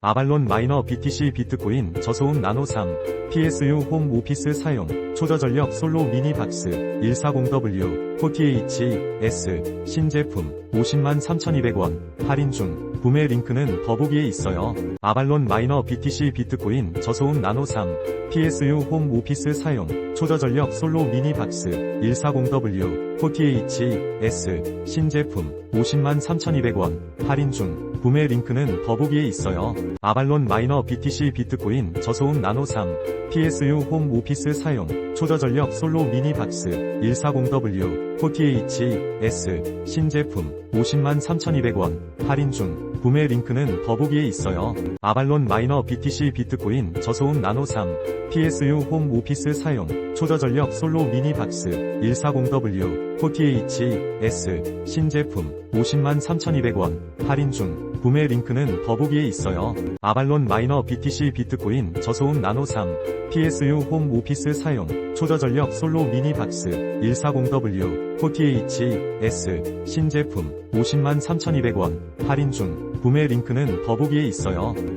아발론 마이너 BTC 비트코인 저소음 나노 3 PSU 홈 오피스 사용 초저전력 솔로 미니 박스 140W 40H 신제품 50만 3200원 할인 중. 구매 링크는 더보기에 있어요. 아발론 마이너 BTC 비트코인 저소음 나노 3 PSU 홈 오피스 사용 초저전력 솔로 미니 박스 140W 40H 신제품 50만 3200원 할인 중 구매 링크는 더보기에 있어요. 아발론 마이너 BTC 비트코인 저소음 나노 3 PSU 홈 오피스 사용 초저전력 솔로 미니 박스 140W 40H 신제품 50만 3200원 할인 중 구매 링크는 더보기에 있어요. 아발론 마이너 BTC 비트코인 저소음 나노 3 PSU 홈 오피스 사용 초저전력 솔로 미니 박스 140W 40H 신제품 50만 3200원 할인 중 구매 링크는 더보기에 있어요. 아발론 마이너 BTC 비트코인 저소음 나노 3 PSU 홈 오피스 사용 초저전력 솔로 미니 박스 140W 40H 신제품 50만 3200원 할인 중 구매 링크는 더보기에 있어요.